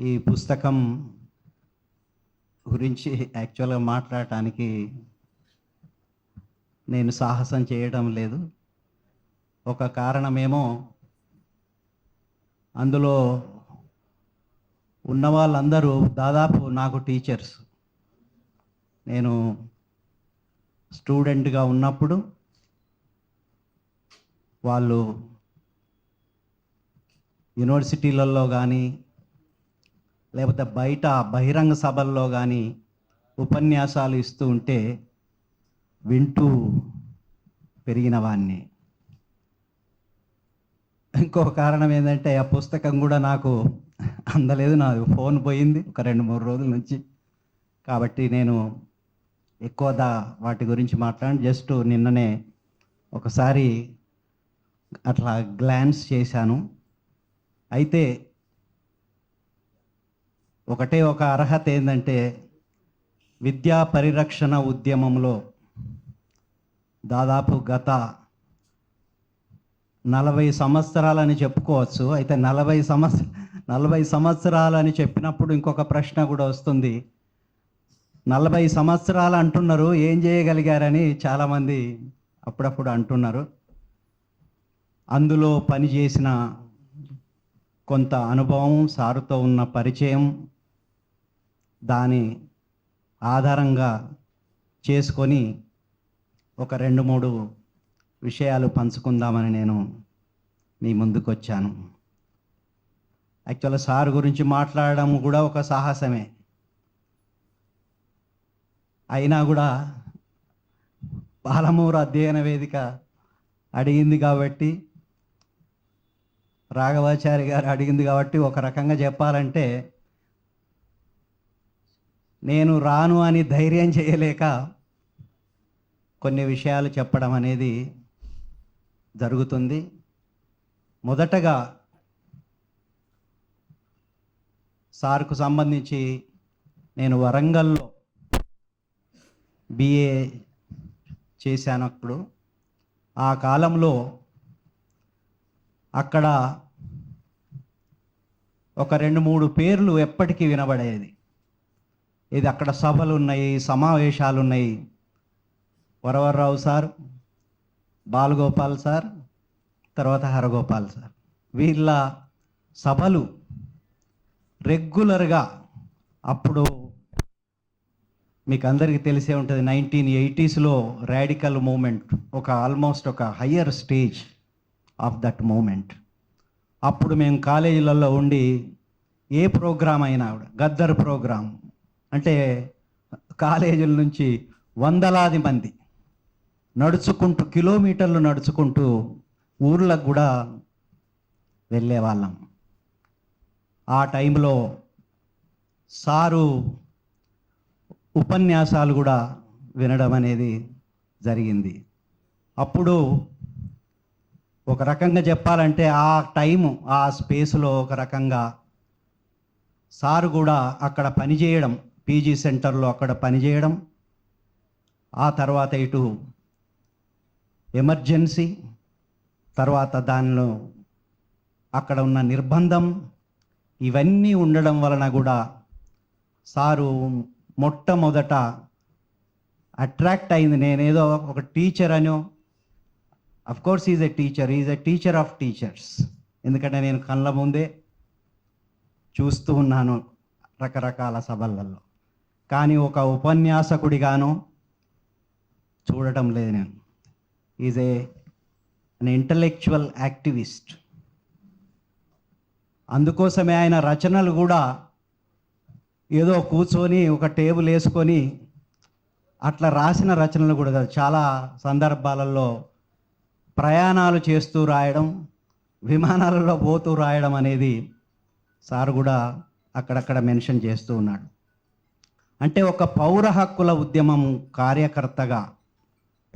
ఈ పుస్తకం గురించి యాక్చువల్గా మాట్లాడటానికి నేను సాహసం చేయడం లేదు. ఒక కారణమేమో అందులో ఉన్న వాళ్ళందరూ దాదాపు నాకు టీచర్స్ నేను స్టూడెంట్గా ఉన్నప్పుడు వాళ్ళు యూనివర్సిటీలలో కానీ లేకపోతే బయట బహిరంగ సభల్లో కానీ ఉపన్యాసాలు ఇస్తూ ఉంటే వింటూ పెరిగిన వాణ్ణి. ఇంకో కారణం ఏంటంటే ఆ పుస్తకం కూడా నాకు అందలేదు నా ఫోన్ పోయింది ఒక రెండు మూడు రోజుల నుంచి. కాబట్టి నేను ఎక్కువ దా వాటి గురించి మాట్లాడి జస్ట్ నిన్ననే ఒకసారి అట్లా గ్లాన్స్ చేశాను. అయితే ఒకటే ఒక అర్హత ఏంటంటే విద్యా పరిరక్షణ ఉద్యమంలో దాదాపు గత నలభై సంవత్సరాలని చెప్పుకోవచ్చు. అయితే నలభై సంవత్సర నలభై సంవత్సరాలని చెప్పినప్పుడు ఇంకొక ప్రశ్న కూడా వస్తుంది. నలభై సంవత్సరాలు అంటున్నారు ఏం చేయగలిగారని చాలామంది అప్పుడప్పుడు అంటున్నారు. అందులో పనిచేసిన కొంత అనుభవం సారుతో ఉన్న పరిచయం దాని ఆధారంగా చేసుకొని ఒక రెండు మూడు విషయాలు పంచుకుందామని నేను మీ ముందుకు వచ్చాను యాక్చువల్గా సార్ గురించి మాట్లాడడం కూడా ఒక సాహసమే. అయినా కూడా పాలమూరు అధ్యయన వేదిక అడిగింది కాబట్టి రాఘవాచారి గారు అడిగింది కాబట్టి ఒక రకంగా చెప్పాలంటే నేను రాను అని ధైర్యం చేయలేక కొన్ని విషయాలు చెప్పడం అనేది జరుగుతుంది. మొదటగా సార్కు సంబంధించి నేను వరంగల్లో బిఏ చేశాను అప్పుడు ఆ కాలంలో అక్కడ ఒక రెండు మూడు పేర్లు ఎప్పటికీ వినబడేది. ఇది అక్కడ సభలు ఉన్నాయి సమావేశాలు ఉన్నాయి వరవరరావు సార్ బాలగోపాల్ సార్ తర్వాత హరగోపాల్ సార్. వీళ్ళ సభలు రెగ్యులర్గా అప్పుడు మీకు అందరికీ తెలిసే ఉంటుంది నైన్టీన్ ఎయిటీస్లో రాడికల్ మూమెంట్ ఒక ఆల్మోస్ట్ ఒక higher stage of that movement. అప్పుడు మేము కాలేజీలలో ఉండి ఏ ప్రోగ్రాం అయినా కూడా గద్దర్ ప్రోగ్రాం అంటే కాలేజీల నుంచి వందలాది మంది నడుచుకుంటూ కిలోమీటర్లు నడుచుకుంటూ ఊర్లకు కూడా వెళ్ళేవాళ్ళం. ఆ టైంలో సారు ఉపన్యాసాలు కూడా వినడం అనేది జరిగింది. అప్పుడు ఒక రకంగా చెప్పాలంటే ఆ టైము ఆ స్పేస్లో ఒక రకంగా సారు కూడా అక్కడ పనిచేయడం పీజీ సెంటర్లో అక్కడ పనిచేయడం ఆ తర్వాత ఇటు ఎమర్జెన్సీ తర్వాత దానిలో అక్కడ ఉన్న నిర్బంధం ఇవన్నీ ఉండడం వలన కూడా సారు మొట్టమొదట అట్రాక్ట్ అయింది. నేనేదో ఒక టీచర్ అనో of course is a teacher is a teacher of teachers ఎందుకంటే నేను కళ్ళ ముందే చూస్తూ ఉన్నాను రకరకాల సభలలో. కానీ ఒక ఉపన్యాసకుడిగాను చూడటం లేదు నేను. Is a an intellectual activist అందుకోసమే ఆయన రచనలు కూడా ఏదో కూర్చొని ఒక టేబుల్ వేసుకొని అట్లా రాసిన రచనలు కూడా కాదు. చాలా సందర్భాలలో ప్రయాణాలు చేస్తూ రాయడం విమానాలలో పోతూ రాయడం అనేది సార్ కూడా అక్కడక్కడ మెన్షన్ చేస్తూ ఉన్నాడు. అంటే ఒక పౌర హక్కుల ఉద్యమం కార్యకర్తగా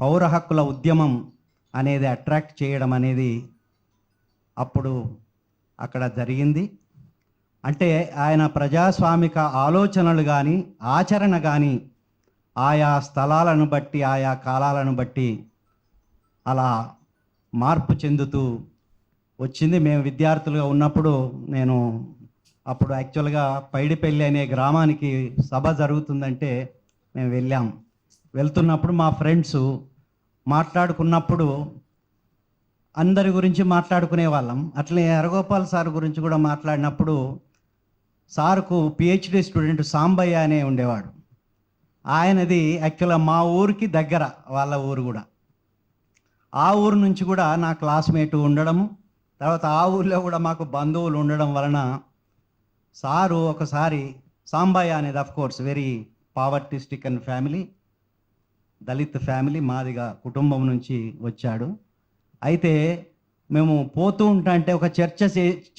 పౌర హక్కుల ఉద్యమం అనేది అట్రాక్ట్ చేయడం అనేది అప్పుడు అక్కడ జరిగింది. అంటే ఆయన ప్రజాస్వామిక ఆలోచనలు కానీ ఆచరణ కానీ ఆయా స్థలాలను బట్టి ఆయా కాలాలను బట్టి అలా మార్పు చెందుతూ వచ్చింది. మేము విద్యార్థులుగా ఉన్నప్పుడు నేను అప్పుడు యాక్చువల్గా పైడిపల్లి అనే గ్రామానికి సభ జరుగుతుందంటే మేము వెళ్ళాం. వెళ్తున్నప్పుడు మా ఫ్రెండ్స్ మాట్లాడుకున్నప్పుడు అందరి గురించి మాట్లాడుకునే వాళ్ళం. అట్లే హరగోపాల్ సార్ గురించి కూడా మాట్లాడినప్పుడు సార్కు పిహెచ్డి స్టూడెంట్ సాంబయ్య అనే ఉండేవాడు. ఆయనది యాక్చువల్గా మా ఊరికి దగ్గర వాళ్ళ ఊరు కూడా. ఆ ఊరు నుంచి కూడా నా క్లాస్మేట్ ఉండడము తర్వాత ఆ ఊర్లో కూడా మాకు బంధువులు ఉండడం వలన సారు ఒకసారి సాంబయ్య అనేది of course very povertistic and family Dalit family Madiga కుటుంబం నుంచి వచ్చాడు. అయితే మేము పోతూ ఉంటే ఒక చర్చ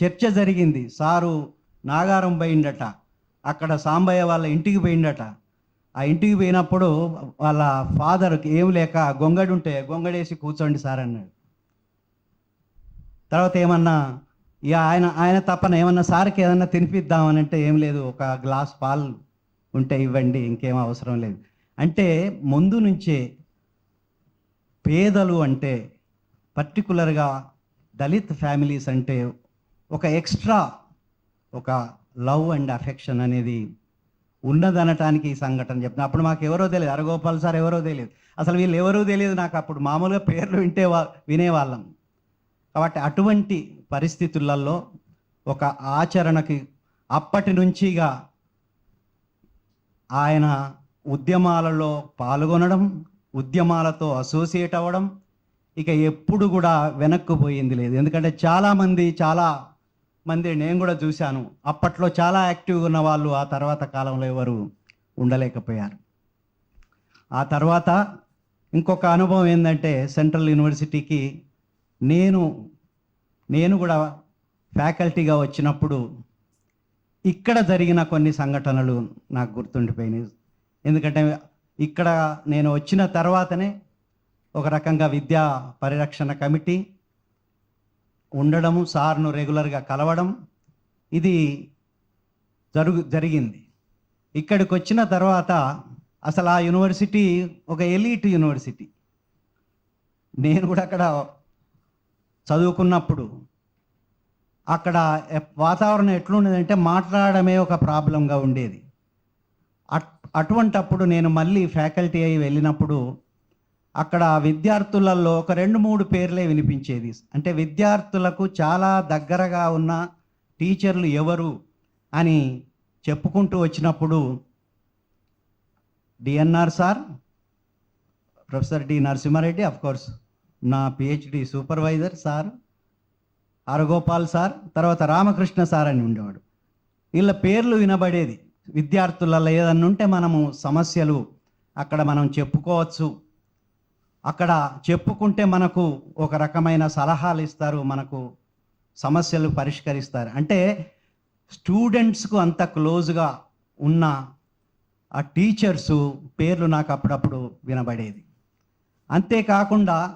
చర్చ జరిగింది. సారు నాగారం పోయిండట. అక్కడ సాంబయ్య వాళ్ళ ఇంటికి పోయిండట. ఆ ఇంటికి పోయినప్పుడు వాళ్ళ ఫాదర్కి ఏం లేక గొంగడు ఉంటే గొంగడేసి కూర్చోండి సార్ అన్నాడు. తర్వాత ఏమన్నా ఇక ఆయన ఆయన తప్పన ఏమన్నా సార్కి ఏదన్నా తినిపిద్దామని అంటే ఏం లేదు ఒక గ్లాస్ పాలు ఉంటే ఇవ్వండి ఇంకేం అవసరం లేదు. అంటే ముందు నుంచే పేదలు అంటే పర్టికులర్గా దళిత్ ఫ్యామిలీస్ అంటే ఒక ఎక్స్ట్రా ఒక లవ్ అండ్ అఫెక్షన్ అనేది ఉన్నదనటానికి ఈ సంఘటన చెప్తున్నా. అప్పుడు మాకు ఎవరో తెలియదు అరగోపాల్ సార్ ఎవరో తెలియదు. అసలు వీళ్ళు ఎవరో తెలియదు నాకు అప్పుడు మామూలుగా పేర్లు వింటే వా వినేవాళ్ళం. కాబట్టి అటువంటి పరిస్థితులలో ఒక ఆచరణకి అప్పటి నుంచిగా ఆయన ఉద్యమాలలో పాల్గొనడం ఉద్యమాలతో అసోసియేట్ అవ్వడం ఇక ఎప్పుడు కూడా వెనక్కు పోయింది లేదు. ఎందుకంటే చాలామంది చాలా మంది నేను కూడా చూశాను అప్పట్లో చాలా యాక్టివ్గా ఉన్న వాళ్ళు ఆ తర్వాత కాలంలో ఎవరు ఉండలేకపోయారు. ఆ తర్వాత ఇంకొక అనుభవం ఏంటంటే సెంట్రల్ యూనివర్సిటీకి నేను నేను కూడా ఫ్యాకల్టీగా వచ్చినప్పుడు ఇక్కడ జరిగిన కొన్ని సంఘటనలు నాకు గుర్తుండిపోయినాయి. ఎందుకంటే ఇక్కడ నేను వచ్చిన తర్వాతనే ఒక రకంగా విద్యా పరిరక్షణ కమిటీ ఉండడము సార్ను రెగ్యులర్గా కలవడం ఇది జరుగు జరిగింది. ఇక్కడికి వచ్చిన తర్వాత అసలు ఆ యూనివర్సిటీ ఒక ఎలీట్ యూనివర్సిటీ. నేను కూడా అక్కడ చదువుకున్నప్పుడు అక్కడ వాతావరణం ఎట్లుండేదంటే మాట్లాడమే ఒక ప్రాబ్లంగా ఉండేది. అట్ అటువంటప్పుడు నేను మళ్ళీ ఫ్యాకల్టీ అయి వెళ్ళినప్పుడు అక్కడ విద్యార్థులలో ఒక రెండు మూడు పేర్లే వినిపించేది. అంటే విద్యార్థులకు చాలా దగ్గరగా ఉన్న టీచర్లు ఎవరు అని చెప్పుకుంటూ వచ్చినప్పుడు DNR sir professor D Narasimha Reddy of course నా PhD supervisor sir Haragopal sir తర్వాత రామకృష్ణ సార్ అని ఉండేవాడు. వీళ్ళ పేర్లు వినబడేది. విద్యార్థులలో ఏదన్నా ఉంటే మనము సమస్యలు అక్కడ మనం చెప్పుకోవచ్చు. అక్కడ చెప్పుకుంటే మనకు ఒక రకమైన సలహాలు ఇస్తారు మనకు సమస్యలు పరిష్కరిస్తారు. అంటే స్టూడెంట్స్కు అంత క్లోజ్గా ఉన్న ఆ టీచర్సు పేర్లు నాకు అప్పుడప్పుడు వినబడేది. అంతేకాకుండా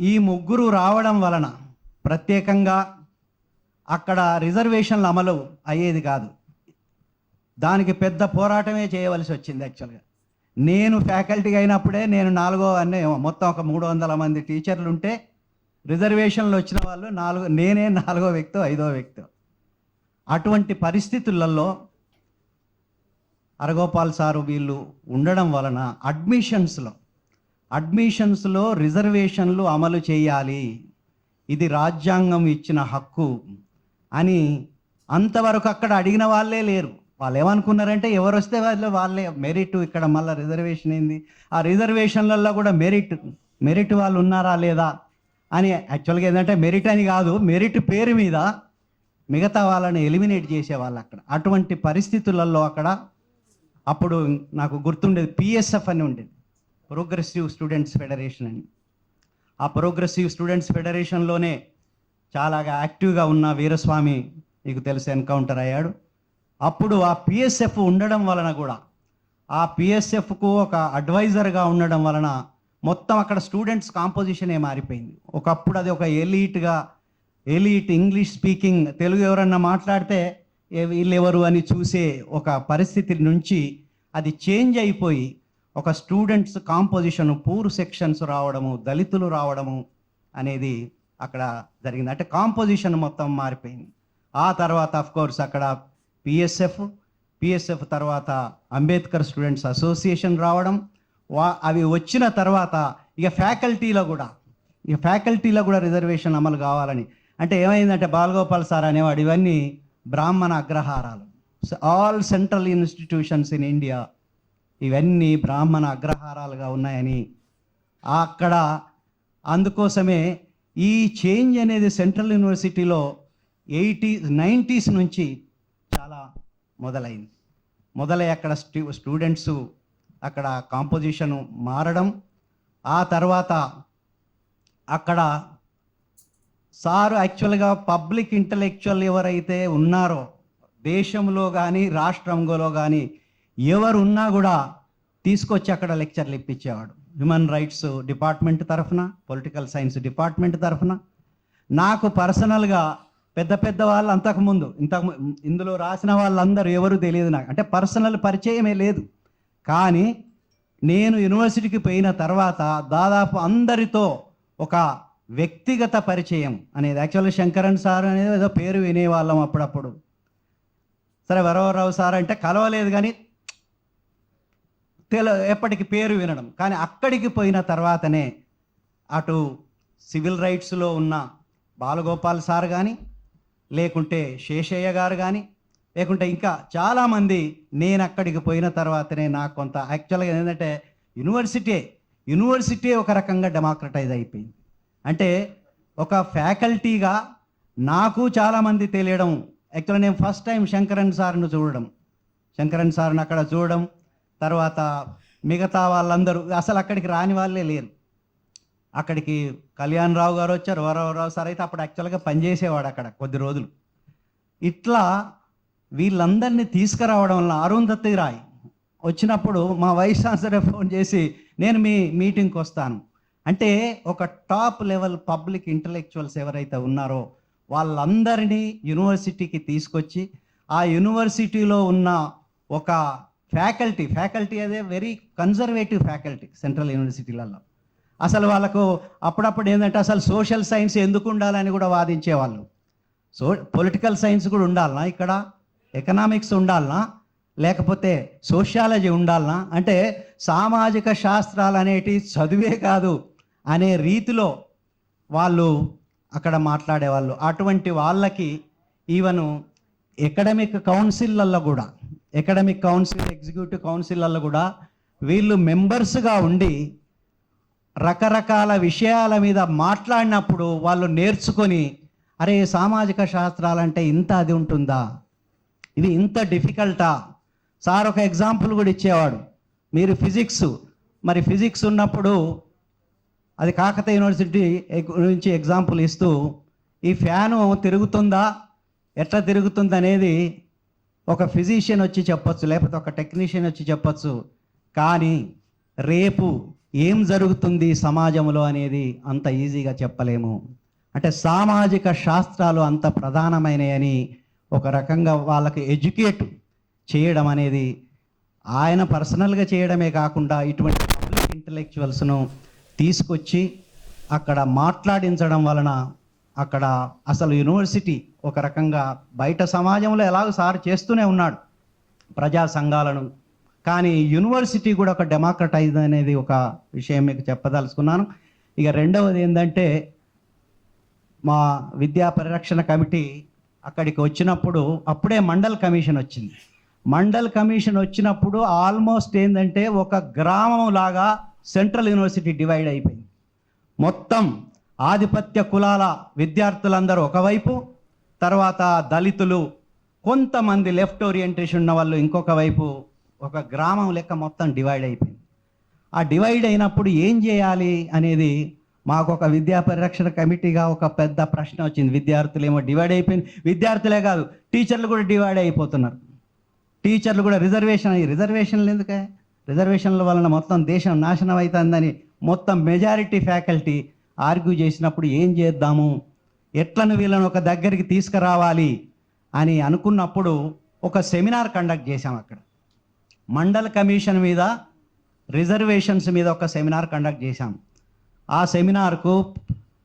ఈ ముగ్గురు రావడం వలన ప్రత్యేకంగా అక్కడ రిజర్వేషన్లు అమలు అయ్యేది కాదు. దానికి పెద్ద పోరాటమే చేయవలసి వచ్చింది యాక్చువల్గా. నేను ఫ్యాకల్టీ అయినప్పుడే నేను నాలుగో అనే మొత్తం ఒక మూడు వందల మంది టీచర్లు ఉంటే రిజర్వేషన్లు వచ్చిన వాళ్ళు నాలుగో నేనే నాలుగో వ్యక్తి ఐదో వ్యక్తి. అటువంటి పరిస్థితులలో అరగోపాల్ సారు వీళ్ళు ఉండడం వలన అడ్మిషన్స్లో అడ్మిషన్స్లో రిజర్వేషన్లు అమలు చేయాలి. ఇది రాజ్యాంగం ఇచ్చిన హక్కు అని అంతవరకు అక్కడ అడిగిన వాళ్ళే లేరు. వాళ్ళు ఏమనుకున్నారంటే ఎవరు వస్తే వాళ్ళు వాళ్ళే. మెరిట్ ఇక్కడ మళ్ళీ రిజర్వేషన్ ఏంది? ఆ రిజర్వేషన్లలో కూడా మెరిట్ మెరిట్ వాళ్ళు ఉన్నారా లేదా అని యాక్చువల్గా ఏంటంటే మెరిట్ అని కాదు మెరిట్ పేరు మీద మిగతా వాళ్ళని ఎలిమినేట్ చేసేవాళ్ళు అక్కడ. అటువంటి పరిస్థితులలో అక్కడ అప్పుడు నాకు గుర్తుండేది పిఎస్ఎఫ్ అని ఉండేది. ప్రోగ్రెసివ్ స్టూడెంట్స్ ఫెడరేషన్ అని ఆ ప్రోగ్రెసివ్ స్టూడెంట్స్ ఫెడరేషన్లోనే చాలా యాక్టివ్గా ఉన్న వీరస్వామి మీకు తెలిసి ఎన్కౌంటర్ అయ్యాడు. అప్పుడు ఆ పిఎస్ఎఫ్ ఉండడం వలన కూడా ఆ పిఎస్ఎఫ్కు ఒక అడ్వైజర్గా ఉండడం వలన మొత్తం అక్కడ స్టూడెంట్స్ కాంపోజిషనే మారిపోయింది. ఒకప్పుడు అది ఒక ఎలీట్గా ఎలీట్ ఇంగ్లీష్ స్పీకింగ్ తెలుగు ఎవరన్నా మాట్లాడితే వీళ్ళెవరు అని చూసే ఒక పరిస్థితి నుంచి అది చేంజ్ అయిపోయి ఒక స్టూడెంట్స్ కాంపోజిషన్ పూర్ సెక్షన్స్ రావడము దళితులు రావడము అనేది అక్కడ జరిగింది. అంటే కాంపోజిషన్ మొత్తం మారిపోయింది. ఆ తర్వాత అఫ్ కోర్స్ అక్కడ పిఎస్ఎఫ్ పిఎస్ఎఫ్ తర్వాత అంబేద్కర్ స్టూడెంట్స్ అసోసియేషన్ రావడం. వా అవి వచ్చిన తర్వాత ఇక ఫ్యాకల్టీలో కూడా ఇక ఫ్యాకల్టీలో కూడా రిజర్వేషన్ అమలు కావాలని. అంటే ఏమైందంటే బాలగోపాల్ సార్ అనేవాడు ఇవన్నీ బ్రాహ్మణ అగ్రహారాలు. All central institutions in India ఇవన్నీ బ్రాహ్మణ అగ్రహారాలుగా ఉన్నాయని. అక్కడ అందుకోసమే ఈ చేంజ్ అనేది సెంట్రల్ యూనివర్సిటీలో ఎయిటీ నైంటీస్ నుంచి చాలా మొదలైంది. మొదలై అక్కడ స్టూ స్టూడెంట్స్ అక్కడ కాంపోజిషన్ మారడం ఆ తర్వాత అక్కడ సారు యాక్చువల్గా పబ్లిక్ ఇంటలెక్చువల్ ఎవరైతే ఉన్నారో దేశంలో కానీ రాష్ట్రంలో కానీ ఎవరు ఉన్నా కూడా తీసుకొచ్చి అక్కడ లెక్చర్లు ఇప్పించేవాడు. హ్యూమన్ రైట్స్ డిపార్ట్మెంట్ తరఫున పొలిటికల్ సైన్స్ డిపార్ట్మెంట్ తరఫున. నాకు పర్సనల్గా పెద్ద పెద్ద వాళ్ళు అంతకుముందు ఇంతకు ఇందులో రాసిన వాళ్ళందరూ ఎవరు తెలియదు నాకు. అంటే పర్సనల్ పరిచయమే లేదు. కానీ నేను యూనివర్సిటీకి పోయిన తర్వాత దాదాపు అందరితో ఒక వ్యక్తిగత పరిచయం అనేది యాక్చువల్గా శంకరన్ సార్ అనేది ఏదో పేరు వినేవాళ్ళం అప్పుడప్పుడు. సరే వరవరావు సార్ అంటే కలవలేదు కానీ తెల ఎప్పటికి పేరు వినడం. కానీ అక్కడికి పోయిన తర్వాతనే అటు సివిల్ రైట్స్లో ఉన్న బాలగోపాల్ సార్ కానీ లేకుంటే శేషయ్య గారు కానీ లేకుంటే ఇంకా చాలామంది నేను అక్కడికి పోయిన తర్వాతనే నాకు కొంత యాక్చువల్గా ఏంటంటే యూనివర్సిటీ యూనివర్సిటీ ఒక రకంగా డెమోక్రటైజ్ అయిపోయింది. అంటే ఒక ఫ్యాకల్టీగా నాకు చాలామంది తెలియడం యాక్చువల్గా నేను ఫస్ట్ టైం శంకరన్ సార్ను చూడడం. శంకరన్ సార్ని అక్కడ చూడడం తర్వాత మిగతా వాళ్ళందరూ అసలు అక్కడికి రాని వాళ్ళే లేరు. అక్కడికి కళ్యాణ్ రావు గారు వచ్చారు వరవరావు సార్ అయితే అప్పుడు యాక్చువల్గా పనిచేసేవాడు అక్కడ కొద్ది రోజులు. ఇట్లా వీళ్ళందరినీ తీసుకురావడం వల్ల అరుంధతి రాయ్ వచ్చినప్పుడు మా వైస్ ఛాన్సలర్ ఫోన్ చేసి నేను మీ మీటింగ్కి వస్తాను. అంటే ఒక టాప్ లెవెల్ పబ్లిక్ ఇంటలెక్చువల్స్ ఎవరైతే ఉన్నారో వాళ్ళందరినీ యూనివర్సిటీకి తీసుకొచ్చి ఆ యూనివర్సిటీలో ఉన్న ఒక ఫ్యాకల్టీ ఫ్యాకల్టీ అదే వెరీ కన్జర్వేటివ్ ఫ్యాకల్టీ సెంట్రల్ యూనివర్సిటీలలో అసలు వాళ్ళకు అప్పుడప్పుడు ఏంటంటే అసలు సోషల్ సైన్స్ ఎందుకు ఉండాలని కూడా వాదించేవాళ్ళు. సో పొలిటికల్ సైన్స్ కూడా ఉండాలనా ఇక్కడ? ఎకనామిక్స్ ఉండాలనా? లేకపోతే సోషియాలజీ ఉండాలనా? అంటే సామాజిక శాస్త్రాలు అనేటి చదువే కాదు అనే రీతిలో వాళ్ళు అక్కడ మాట్లాడేవాళ్ళు. అటువంటి వాళ్ళకి ఈవను ఎకడమిక్ కౌన్సిల్లల్లో కూడా ఎకడమిక్ కౌన్సిల్ ఎగ్జిక్యూటివ్ కౌన్సిల్లలో కూడా వీళ్ళు మెంబర్స్గా ఉండి రకరకాల విషయాల మీద మాట్లాడినప్పుడు వాళ్ళు నేర్చుకొని అరే సామాజిక శాస్త్రాలంటే ఇంత అది ఉంటుందా? ఇది ఇంత డిఫికల్టా? సార్ ఒక ఎగ్జాంపుల్ కూడా ఇచ్చేవాడు. మీరు ఫిజిక్స్ మరి ఫిజిక్స్ ఉన్నప్పుడు అది కాకతీయ యూనివర్సిటీ గురించి ఎగ్జాంపుల్ ఇస్తూ ఈ ఫ్యాను తిరుగుతుందా? ఎట్లా తిరుగుతుంది అనేది ఒక ఫిజిషియన్ వచ్చి చెప్పొచ్చు లేకపోతే ఒక టెక్నీషియన్ వచ్చి చెప్పొచ్చు కానీ రేపు ఏం జరుగుతుంది సమాజంలో అనేది అంత ఈజీగా చెప్పలేము. అంటే సామాజిక శాస్త్రాలు అంత ప్రధానమైనయని ఒక రకంగా వాళ్ళకి ఎడ్యుకేట్ చేయడం అనేది ఆయన పర్సనల్గా చేయడమే కాకుండా ఇటువంటి పబ్లిక్ ఇంటలెక్చువల్స్ను తీసుకొచ్చి అక్కడ మాట్లాడించడం వలన అక్కడ అసలు యూనివర్సిటీ ఒక రకంగా బయట సమాజంలో ఎలాగో సార్ చేస్తూనే ఉన్నాడు ప్రజా సంఘాలను. కానీ యూనివర్సిటీ కూడా ఒక డెమోక్రటైజ్ అనేది ఒక విషయం మీకు చెప్పదలుచుకున్నాను. ఇక రెండవది ఏంటంటే మా విద్యా పరిరక్షణ కమిటీ అక్కడికి వచ్చినప్పుడు అప్పుడే మండల్ కమిషన్ వచ్చింది. మండల్ కమిషన్ వచ్చినప్పుడు ఆల్మోస్ట్ ఏంటంటే ఒక గ్రామం లాగా సెంట్రల్ యూనివర్సిటీ డివైడ్ అయిపోయింది. మొత్తం ఆధిపత్య కులాల విద్యార్థులందరూ ఒకవైపు తర్వాత దళితులు కొంతమంది లెఫ్ట్ ఓరియంటేషన్ ఉన్న వాళ్ళు ఇంకొక వైపు ఒక గ్రామం లెక్క మొత్తం డివైడ్ అయిపోయింది. ఆ డివైడ్ అయినప్పుడు ఏం చేయాలి అనేది మాకు ఒక విద్యా పరిరక్షణ కమిటీగా ఒక పెద్ద ప్రశ్న వచ్చింది. విద్యార్థులు ఏమో డివైడ్ అయిపోయింది. విద్యార్థులే కాదు టీచర్లు కూడా డివైడ్ అయిపోతున్నారు. టీచర్లు కూడా రిజర్వేషన్ అయ్యి రిజర్వేషన్లు ఎందుకే? రిజర్వేషన్ల వలన మొత్తం దేశం నాశనం అవుతుందని మొత్తం మెజారిటీ ఫ్యాకల్టీ ఆర్గ్యూ చేసినప్పుడు ఏం చేద్దాము? ఎట్లను వీళ్ళని ఒక దగ్గరికి తీసుకురావాలి అని అనుకున్నప్పుడు ఒక సెమినార్ కండక్ట్ చేశాం అక్కడ. మండల్ కమిషన్ మీద రిజర్వేషన్స్ మీద ఒక సెమినార్ కండక్ట్ చేశాం. ఆ సెమినార్కు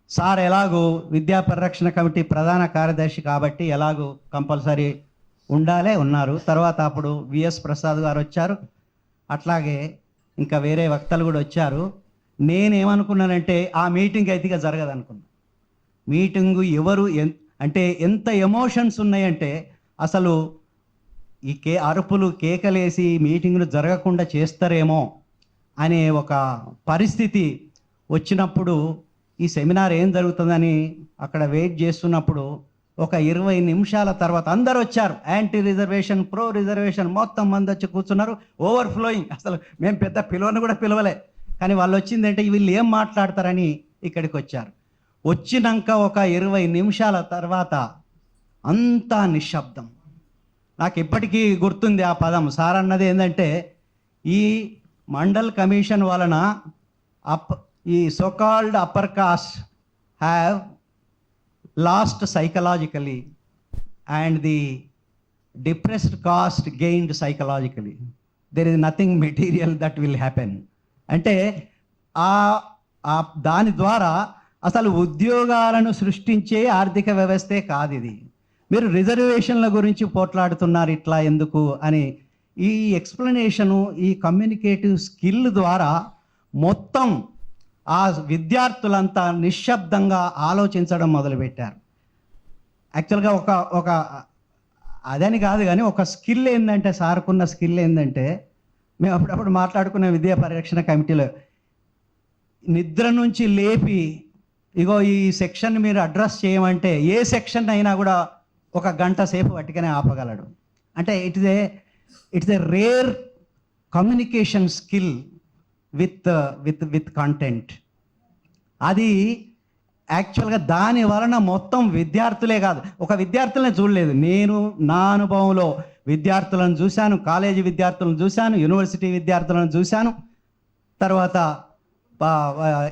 సార్ ఎలాగూ విద్యా పరిరక్షణ కమిటీ ప్రధాన కార్యదర్శి కాబట్టి ఎలాగూ కంపల్సరీ ఉండాలే ఉన్నారు. తర్వాత అప్పుడు విఎస్ ప్రసాద్ గారు వచ్చారు. అట్లాగే ఇంకా వేరే వక్తలు కూడా వచ్చారు. నేనేమనుకున్నానంటే ఆ మీటింగ్ అయితే జరగదు అనుకున్నా మీటింగు ఎవరు ఎన్ అంటే ఎంత ఎమోషన్స్ ఉన్నాయంటే అసలు ఈ కే అరుపులు కేకలేసి మీటింగులు జరగకుండా చేస్తారేమో అనే ఒక పరిస్థితి వచ్చినప్పుడు ఈ సెమినార్ ఏం జరుగుతుందని అక్కడ వెయిట్ చేస్తున్నప్పుడు ఒక ఇరవై నిమిషాల తర్వాత అందరు వచ్చారు. యాంటీ రిజర్వేషన్ ప్రో రిజర్వేషన్ మొత్తం మంది వచ్చి కూర్చున్నారు. ఓవర్ ఫ్లోయింగ్ అసలు మేము పెద్ద పిలవని కూడా పిలవలే. కానీ వాళ్ళు వచ్చిందంటే వీళ్ళు ఏం మాట్లాడతారని ఇక్కడికి వచ్చారు వచ్చినాక ఒక ఇరవై నిమిషాల తర్వాత అంతా నిశ్శబ్దం. నాకు ఇప్పటికీ గుర్తుంది ఆ పదం. సార్ అన్నది ఏంటంటే ఈ మండల్ కమిషన్ వలన అప్ ఈ so called upper caste have lost psychologically and the depressed caste gained psychologically there is nothing material that will happen అంటే ఆ ఆ దాని ద్వారా అసలు ఉద్యోగాలను సృష్టించే ఆర్థిక వ్యవస్థే కాదు ఇది. మీరు రిజర్వేషన్ల గురించి పోట్లాడుతున్నారు ఇట్లా ఎందుకు అని ఈ ఎక్స్ప్లెనేషను ఈ కమ్యూనికేటివ్ స్కిల్ ద్వారా మొత్తం ఆ విద్యార్థులంతా నిశ్శబ్దంగా ఆలోచించడం మొదలుపెట్టారు. యాక్చువల్గా ఒక ఒక అదని కాదు కానీ ఒక స్కిల్ ఏంటంటే సార్కున్న స్కిల్ ఏంటంటే మేము అప్పుడప్పుడు మాట్లాడుకున్న విద్యా పరిరక్షణ కమిటీలో నిద్ర నుంచి లేపి ఇగో ఈ సెక్షన్ మీరు అడ్రస్ చేయమంటే ఏ సెక్షన్ అయినా కూడా ఒక గంట సేపు పట్టుకనే ఆపగలడు. అంటే it is a it's a rare communication skill with with with content అది యాక్చువల్గా దాని వలన మొత్తం విద్యార్థులే కాదు. ఒక విద్యార్థులనే చూడలేదు. నేను నా అనుభవంలో విద్యార్థులను చూశాను కాలేజీ విద్యార్థులను చూశాను యూనివర్సిటీ విద్యార్థులను చూశాను. తర్వాత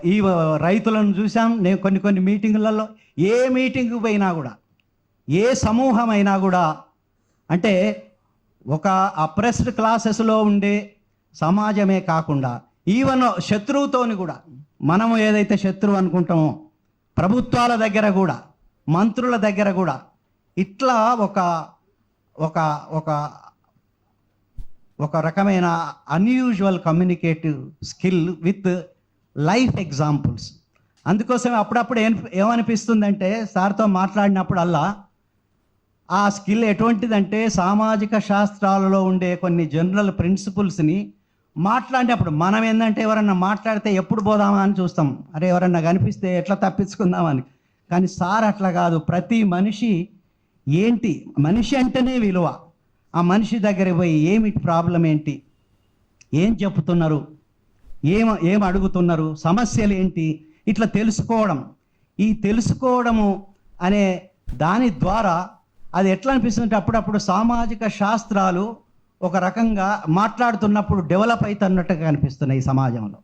ఈ రైతులను చూశాం. నేను కొన్ని కొన్ని మీటింగులలో ఏ మీటింగ్కి పోయినా కూడా ఏ సమూహం అయినా కూడా అంటే ఒక అప్రెస్డ్ క్లాసెస్లో ఉండే సమాజమే కాకుండా ఈవెన్ శత్రువుతోని కూడా మనము ఏదైతే శత్రువు అనుకుంటామో ప్రభుత్వాల దగ్గర కూడా మంత్రుల దగ్గర కూడా ఇట్లా ఒక ఒక ఒక ఒక రకమైన unusual communicative skill with life examples అందుకోసం అప్పుడప్పుడు ఏం ఏమనిపిస్తుందంటే సార్తో మాట్లాడినప్పుడు అల్లా ఆ స్కిల్ ఎటువంటిదంటే సామాజిక శాస్త్రాలలో ఉండే కొన్ని జనరల్ ప్రిన్సిపల్స్ని మాట్లాడేటప్పుడు మనం ఏంటంటే ఎవరన్నా మాట్లాడితే ఎప్పుడు పోదామా అని చూస్తాం. అరే ఎవరన్నా కనిపిస్తే ఎట్లా తప్పించుకుందామని కానీ సార్ అట్లా కాదు. ప్రతి మనిషి ఏంటి? మనిషి అంటేనే విలువ. ఆ మనిషి దగ్గర పోయి ఏమిటి ప్రాబ్లం ఏంటి? ఏం చెప్తున్నారు? ఏం ఏం అడుగుతున్నారు? సమస్యలు ఏంటి? ఇట్లా తెలుసుకోవడం. ఈ తెలుసుకోవడము అనే దాని ద్వారా అది ఎట్లా అనిపిస్తుంటే అప్పుడప్పుడు సామాజిక శాస్త్రాలు ఒక రకంగా మాట్లాడుతున్నప్పుడు డెవలప్ అవుతున్నట్టుగా కనిపిస్తున్నాయి ఈ సమాజంలో.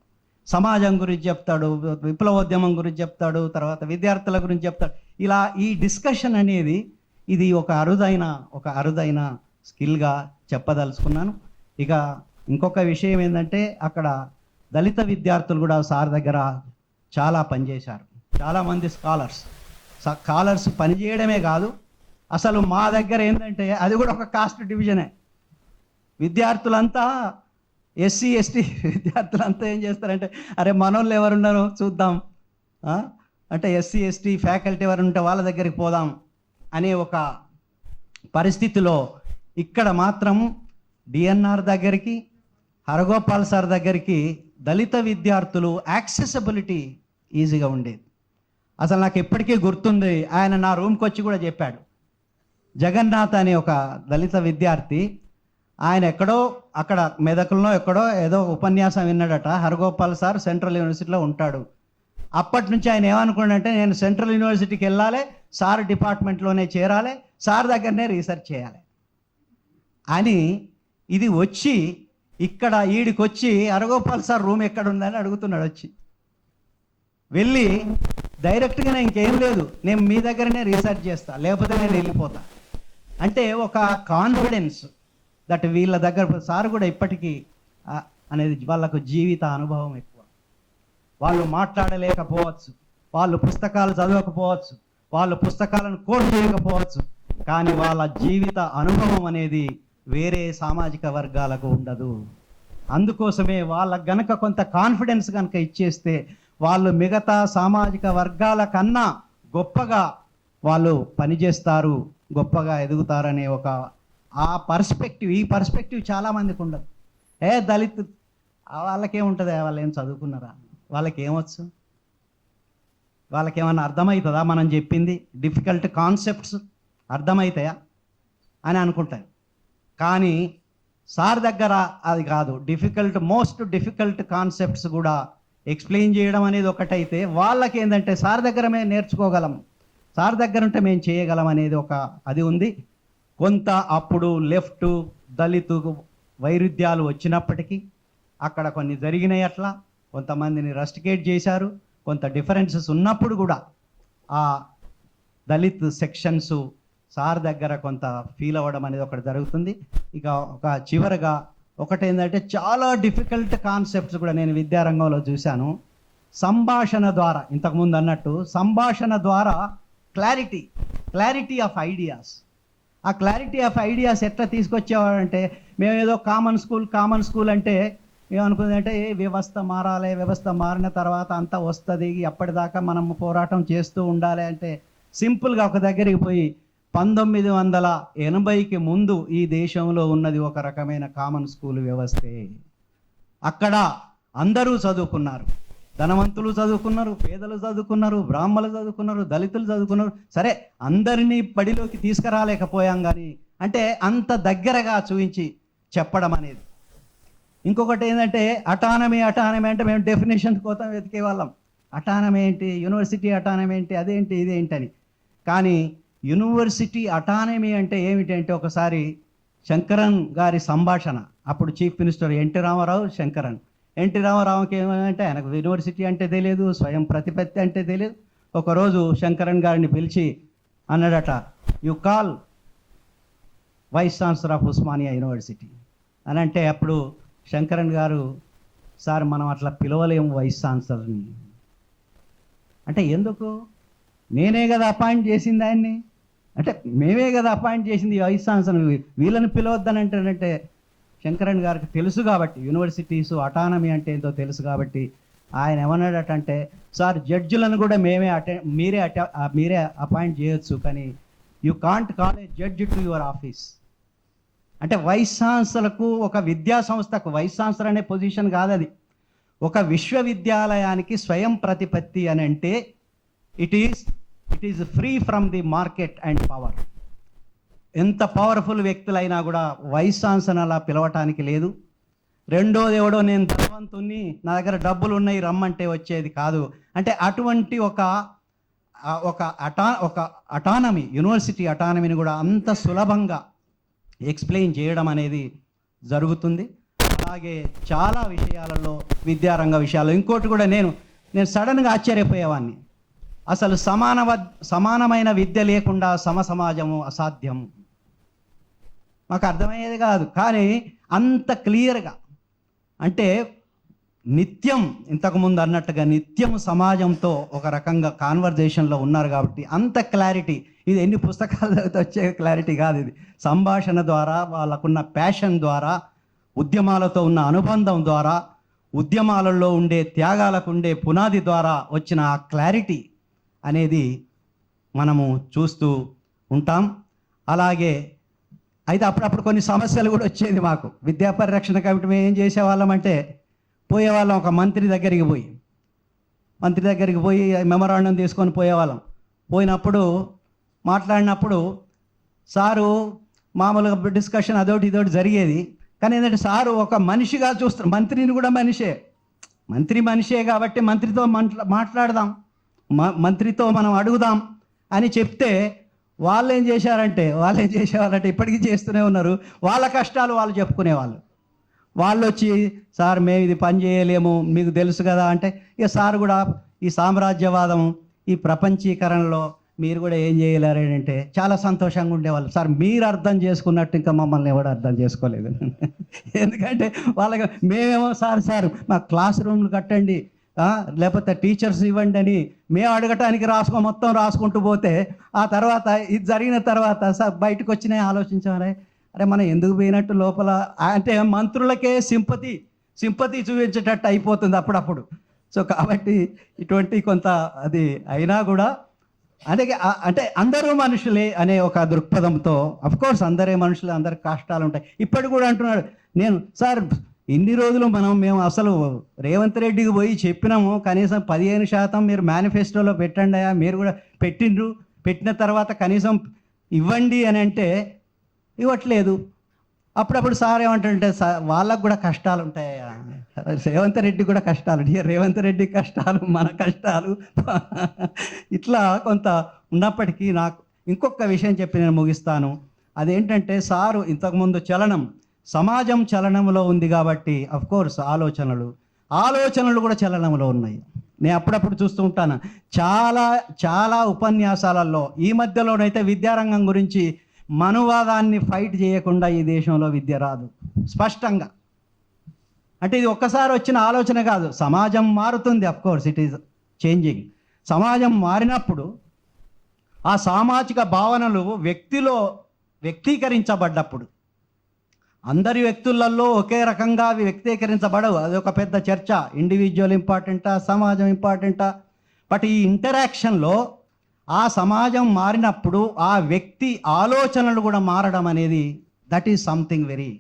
సమాజం గురించి చెప్తాడు విప్లవోద్యమం గురించి చెప్తాడు తర్వాత విద్యార్థుల గురించి చెప్తాడు. ఇలా ఈ డిస్కషన్ అనేది ఇది ఒక అరుదైన ఒక అరుదైన స్కిల్గా చెప్పదలుచుకున్నాను. ఇక ఇంకొక విషయం ఏంటంటే అక్కడ దళిత విద్యార్థులు కూడా సార్ దగ్గర చాలా పనిచేశారు. చాలామంది స్కాలర్స్. స్కాలర్స్ పనిచేయడమే కాదు అసలు మా దగ్గర ఏంటంటే అది కూడా ఒక కాస్ట్ డివిజనే. విద్యార్థులంతా ఎస్సీ ఎస్టీ విద్యార్థులంతా ఏం చేస్తారంటే అరే మనోళ్ళు ఎవరున్నారో చూద్దాం. అంటే ఎస్సీ ఎస్టీ ఫ్యాకల్టీ ఎవరు ఉంటే వాళ్ళ దగ్గరికి పోదాం అనే ఒక పరిస్థితిలో ఇక్కడ మాత్రం డిఎన్ఆర్ దగ్గరికి హరగోపాల్ సార్ దగ్గరికి దళిత విద్యార్థులు యాక్సెసిబిలిటీ ఈజీగా ఉండేది. అసలు నాకు ఎప్పటికీ గుర్తుంది ఆయన నా రూమ్కి వచ్చి కూడా చెప్పాడు. జగన్నాథ్ అనే ఒక దళిత విద్యార్థి ఆయన ఎక్కడో అక్కడ మెదకుల్లో ఎక్కడో ఏదో ఉపన్యాసం విన్నాడట. హరగోపాల్ సార్ సెంట్రల్ యూనివర్సిటీలో ఉంటాడు. అప్పటి నుంచి ఆయన ఏమనుకున్నాడంటే నేను సెంట్రల్ యూనివర్సిటీకి వెళ్ళాలి సార్ డిపార్ట్మెంట్లోనే చేరాలి సార్ దగ్గరనే రీసెర్చ్ చేయాలి అని ఇది వచ్చి ఇక్కడ ఈడికి వచ్చి హరగోపాల్ సార్ రూమ్ ఎక్కడ ఉందని అడుగుతున్నాడు వచ్చి. వెళ్ళి డైరెక్ట్గా నేను ఇంకేం లేదు నేను మీ దగ్గరనే రీసెర్చ్ చేస్తా లేకపోతే నేను వెళ్ళిపోతా. అంటే ఒక కాన్ఫిడెన్స్ దట్ వీళ్ళ దగ్గర సార్ కూడా ఇప్పటికీ అనేది వాళ్ళకు జీవిత అనుభవం ఎక్కువ. వాళ్ళు మాట్లాడలేకపోవచ్చు. వాళ్ళు పుస్తకాలు చదవకపోవచ్చు. వాళ్ళు పుస్తకాలను కోల్పోయకపోవచ్చు కానీ వాళ్ళ జీవిత అనుభవం అనేది వేరే సామాజిక వర్గాలకు ఉండదు. అందుకోసమే వాళ్ళకు గనక కొంత కాన్ఫిడెన్స్ కనుక ఇచ్చేస్తే వాళ్ళు మిగతా సామాజిక వర్గాల కన్నా గొప్పగా వాళ్ళు పనిచేస్తారు గొప్పగా ఎదుగుతారనే ఒక ఆ పర్స్పెక్టివ్ ఈ పర్స్పెక్టివ్ చాలామందికి ఉండదు. ఏ దళిత్ వాళ్ళకేముంటుంది వాళ్ళు ఏం చదువుకున్నారా? వాళ్ళకి వాళ్ళకేమన్నా అర్థమవుతుందా? మనం చెప్పింది డిఫికల్ట్ కాన్సెప్ట్స్ అర్థమవుతాయా? అని అనుకుంటారు. కానీ సార్ దగ్గర అది కాదు. డిఫికల్ట్ మోస్ట్ డిఫికల్ట్ కాన్సెప్ట్స్ కూడా ఎక్స్ప్లెయిన్ చేయడం అనేది ఒకటైతే వాళ్ళకి ఏంటంటే సార్ దగ్గర మేము నేర్చుకోగలం. సార్ దగ్గర ఉంటే మేము చేయగలం అనేది ఒక అది ఉంది. కొంత అప్పుడు లెఫ్ట్ దళితు వైరుధ్యాలు వచ్చినప్పటికీ అక్కడ కొన్ని జరిగినాయి అట్లా. కొంతమందిని రస్టికేట్ చేశారు. కొంత డిఫరెన్సెస్ ఉన్నప్పుడు కూడా ఆ దళిత్ సెక్షన్స్ సార్ దగ్గర కొంత ఫీల్ అవ్వడం అనేది ఒకటి జరుగుతుంది. ఇక ఒక చివరగా ఒకటి ఏంటంటే చాలా డిఫికల్ట్ కాన్సెప్ట్స్ కూడా నేను విద్యారంగంలో చూశాను. సంభాషణ ద్వారా ఇంతకుముందు అన్నట్టు సంభాషణ ద్వారా క్లారిటీ క్లారిటీ ఆఫ్ ఐడియాస్. ఆ క్లారిటీ ఆఫ్ ఐడియాస్ ఎట్లా తీసుకొచ్చేవాడంటే మేము ఏదో కామన్ స్కూల్ కామన్ స్కూల్ అంటే ఏమనుకుందంటే ఏ వ్యవస్థ మారాలి వ్యవస్థ మారిన తర్వాత అంతా వస్తుంది అప్పటిదాకా మనం పోరాటం చేస్తూ ఉండాలి అంటే సింపుల్గా ఒక దగ్గరికి పోయి పంతొమ్మిది వందల ఎనభైకి ముందు ఈ దేశంలో ఉన్నది ఒక రకమైన కామన్ స్కూల్ వ్యవస్థే. అక్కడ అందరూ చదువుకున్నారు. ధనవంతులు చదువుకున్నారు పేదలు చదువుకున్నారు బ్రాహ్మలు చదువుకున్నారు దళితులు చదువుకున్నారు. సరే అందరినీ పడిలోకి తీసుకురాలేకపోయాం కానీ అంటే అంత దగ్గరగా చూపించి చెప్పడం అనేది. ఇంకొకటి ఏంటంటే అటానమీ అటానమీ అంటే మేము డెఫినేషన్ కోసం వెతికే వాళ్ళం. అటానమీ ఏంటి? యూనివర్సిటీ అటానమీ ఏంటి? అదేంటి? ఇదేంటి అని కానీ యూనివర్సిటీ అటానమీ అంటే ఏమిటంటే ఒకసారి శంకరన్ గారి సంభాషణ. అప్పుడు chief minister NT Ramarao Sankaran. NT రామారావుకి ఏమంటే ఆయనకు యూనివర్సిటీ అంటే తెలియదు స్వయం ప్రతిపత్తి అంటే తెలియదు. ఒకరోజు శంకరన్ గారిని పిలిచి అన్నాడట you call vice chancellor of Osmania university అని అంటే అప్పుడు శంకరన్ గారు సార్ మనం అట్లా పిలవలేము వైస్ ఛాన్సలర్ని అంటే ఎందుకు? నేనే కదా అపాయింట్ చేసింది ఆయన్ని. అంటే మేమే కదా అపాయింట్ చేసింది ఈ వైస్ ఛాన్సలర్ వీళ్ళని పిలవద్దని అంటారంటే శంకరన్ గారికి తెలుసు కాబట్టి యూనివర్సిటీస్ అటానమీ అంటే ఏంటో తెలుసు కాబట్టి ఆయన ఏమన్నాడటంటే సార్ జడ్జిలను కూడా మేమే అటె మీరే అట మీరే అపాయింట్ చేయొచ్చు కానీ you can't call a judge to your office అంటే వైస్ ఛాన్సలకు ఒక విద్యా సంస్థకు వైస్ ఛాన్సలర్ అనే పొజిషన్ కాదు అది. ఒక విశ్వవిద్యాలయానికి స్వయం ప్రతిపత్తి అని అంటే it is it is free from the market and power ఎంత పవర్ఫుల్ వ్యక్తులైనా కూడా వైస్ ఛాన్సలర్ అలా పిలవటానికి లేదు. రెండోది ఎవడో నేను ధనవంతుణ్ణి నా దగ్గర డబ్బులు ఉన్నాయి రమ్మంటే వచ్చేది కాదు. అంటే అటువంటి ఒక ఒక అటా ఒక అటానమీ యూనివర్సిటీ అటానమీని కూడా అంత సులభంగా ఎక్స్ప్లెయిన్ చేయడం అనేది జరుగుతుంది. అలాగే చాలా విషయాలలో విద్యారంగ విషయాల్లో ఇంకోటి కూడా నేను నేను సడన్గా ఆశ్చర్యపోయేవాడిని అసలు సమాన సమానమైన విద్య లేకుండా సమ సమాజము అసాధ్యం. మాకు అర్థమయ్యేది కాదు. కానీ అంత క్లియర్గా అంటే నిత్యం ఇంతకుముందు అన్నట్టుగా నిత్యం సమాజంతో ఒక రకంగా కాన్వర్జేషన్లో ఉన్నారు కాబట్టి అంత క్లారిటీ ఇది ఎన్ని పుస్తకాల వచ్చే క్లారిటీ కాదు ఇది. సంభాషణ ద్వారా వాళ్ళకున్న ప్యాషన్ ద్వారా ఉద్యమాలతో ఉన్న అనుబంధం ద్వారా ఉద్యమాలలో ఉండే త్యాగాలకు ఉండే పునాది ద్వారా వచ్చిన ఆ క్లారిటీ అనేది మనము చూస్తూ ఉంటాం. అలాగే అయితే అప్పుడప్పుడు కొన్ని సమస్యలు కూడా వచ్చేది మాకు. విద్యా పరిరక్షణ కమిటీ మేము ఏం చేసేవాళ్ళం అంటే పోయేవాళ్ళం ఒక మంత్రి దగ్గరికి పోయి. మంత్రి దగ్గరికి పోయి మెమరాండం తీసుకొని పోయేవాళ్ళం. పోయినప్పుడు మాట్లాడినప్పుడు సారు మామూలుగా డిస్కషన్ అదొకటి ఇదొకటి జరిగేది. కానీ ఏంటంటే సారు ఒక మనిషిగా చూస్తారు. మంత్రిని కూడా మనిషే. మంత్రి మనిషే కాబట్టి మంత్రితో మాట్లా మాట్లాడదాం. మ- మంత్రితో మనం అడుగుదాం అని చెప్తే వాళ్ళు ఏం చేశారంటే వాళ్ళు ఏం చేసేవాళ్ళంటే ఇప్పటికీ చేస్తూనే ఉన్నారు. వాళ్ళ కష్టాలు వాళ్ళు చెప్పుకునేవాళ్ళు. వాళ్ళు వచ్చి సార్ మేము ఇది పని చేయలేము మీకు తెలుసు కదా అంటే ఇక సార్ కూడా ఈ సామ్రాజ్యవాదం ఈ ప్రపంచీకరణలో మీరు కూడా ఏం చేయలేరు అంటే చాలా సంతోషంగా ఉండేవాళ్ళు. సార్ మీరు అర్థం చేసుకున్నట్టు ఇంకా మమ్మల్ని ఎవడు అర్థం చేసుకోలేదు. ఎందుకంటే వాళ్ళకి మేమేమో సార్ సార్ మా క్లాస్ రూమ్లు కట్టండి లేకపోతే టీచర్స్ ఇవ్వండి అని మేము అడగటానికి రాసుకో మొత్తం రాసుకుంటూ పోతే ఆ తర్వాత ఇది జరిగిన తర్వాత సార్ బయటకు వచ్చినాయి ఆలోచించాలి. అరే మనం ఎందుకు పోయినట్టు లోపల? అంటే మంత్రులకే సింపతి సింపతి చూపించేటట్టు అయిపోతుంది అప్పుడప్పుడు. సో కాబట్టి ఇటువంటి కొంత అది అయినా కూడా అందుకే అంటే అందరూ మనుషులే అనే ఒక దృక్పథంతో అఫ్కోర్స్ అందరే మనుషులు అందరికి కష్టాలు ఉంటాయి. ఇప్పటికి కూడా అంటున్నాడు నేను సార్ ఇన్ని రోజులు మనం మేము అసలు రేవంత్ రెడ్డికి పోయి చెప్పినాము కనీసం పదిహేను శాతం మీరు మేనిఫెస్టోలో పెట్టండి అయ్యా మీరు కూడా పెట్టిండ్రు పెట్టిన తర్వాత కనీసం ఇవ్వండి అని అంటే ఇవ్వట్లేదు. అప్పుడప్పుడు సార్ ఏమంటుంటే సార్ వాళ్ళకు కూడా కష్టాలు ఉంటాయా రేవంత్ రెడ్డి కూడా కష్టాలు రేవంత్ రెడ్డి కష్టాలు మన కష్టాలు. ఇట్లా కొంత ఉన్నప్పటికీ నాకు ఇంకొక విషయం చెప్పి నేను ముగిస్తాను. అదేంటంటే సారు ఇంతకుముందు చలనం సమాజం చలనంలో ఉంది కాబట్టి అఫ్ కోర్స్ ఆలోచనలు. ఆలోచనలు కూడా చలనంలో ఉన్నాయి. నేను అప్పుడప్పుడు చూస్తూ ఉంటాను. చాలా చాలా ఉపన్యాసాలలో ఈ మధ్యలోనైతే విద్యారంగం గురించి మనువాదాన్ని ఫైట్ చేయకుండా ఈ దేశంలో విద్య రాదు. స్పష్టంగా. అంటే ఇది ఒక్కసారి వచ్చిన ఆలోచన కాదు. సమాజం మారుతుంది of course it is changing సమాజం మారినప్పుడు ఆ సామాజిక భావనలు వ్యక్తిలో వ్యక్తీకరించబడ్డప్పుడు అందరి వ్యక్తులలో ఒకే రకంగా అవి వ్యక్తీకరించబడవు. అది ఒక పెద్ద చర్చ. ఇండివిజువల్ ఇంపార్టెంటా సమాజం ఇంపార్టెంటా బట్ ఈ ఇంటరాక్షన్లో ఆ సమాజం మారినప్పుడు ఆ వ్యక్తి ఆలోచనలు కూడా మారడం అనేది that is something very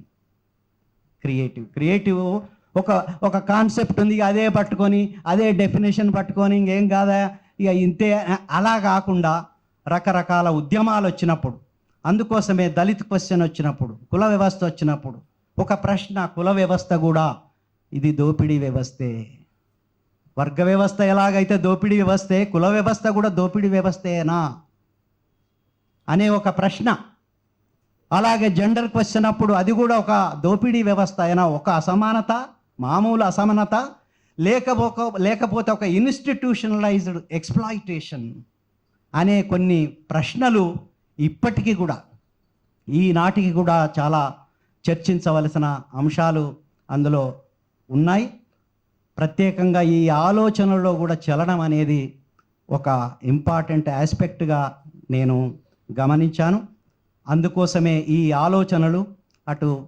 creative creative ఒక ఒక కాన్సెప్ట్ ఉంది ఇక అదే పట్టుకొని అదే డెఫినేషన్ పట్టుకొని ఇంకేం కాదా? ఇక ఇంతే అలా కాకుండా రకరకాల ఉద్యమాలు వచ్చినప్పుడు అందుకోసమే దళిత్ క్వశ్చన్ వచ్చినప్పుడు కుల వ్యవస్థ వచ్చినప్పుడు ఒక ప్రశ్న కుల వ్యవస్థ కూడా ఇది దోపిడీ వ్యవస్థే. వర్గ వ్యవస్థ ఎలాగైతే దోపిడీ వ్యవస్థే కుల వ్యవస్థ కూడా దోపిడీ వ్యవస్థేనా? అనే ఒక ప్రశ్న. అలాగే జెండర్ క్వశ్చన్ అప్పుడు అది కూడా ఒక దోపిడీ వ్యవస్థ అయినా ఒక అసమానత మామూలు అసమానత లేకపోక లేకపోతే ఒక ఇన్స్టిట్యూషనలైజ్డ్ ఎక్స్ప్లాయిటేషన్ అనే కొన్ని ప్రశ్నలు ఇప్పటికీ కూడా ఈనాటికి కూడా చాలా చర్చించవలసిన అంశాలు అందులో ఉన్నాయి. ప్రత్యేకంగా ఈ ఆలోచనలో కూడా చలనం అనేది ఒక ఇంపార్టెంట్ ఆస్పెక్ట్గా నేను గమనించాను. అందుకోసమే ఈ ఆలోచనలు అటు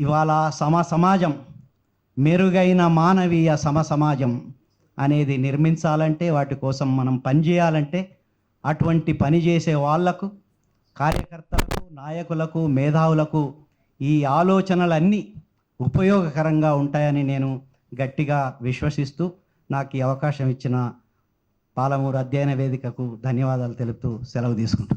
ఇవాళ సమ సమాజం మెరుగైన మానవీయ సమ సమాజం అనేది నిర్మించాలంటే వాటి కోసం మనం పనిచేయాలంటే అటువంటి పని చేసే వాళ్ళకు కార్యకర్తలకు నాయకులకు మేధావులకు ఈ ఆలోచనలన్నీ ఉపయోగకరంగా ఉంటాయని నేను గట్టిగా విశ్వసిస్తూ నాకు ఈ అవకాశం ఇచ్చిన పాలమూరు అధ్యయన వేదికకు ధన్యవాదాలు తెలుపుతూ సెలవు తీసుకుంటాను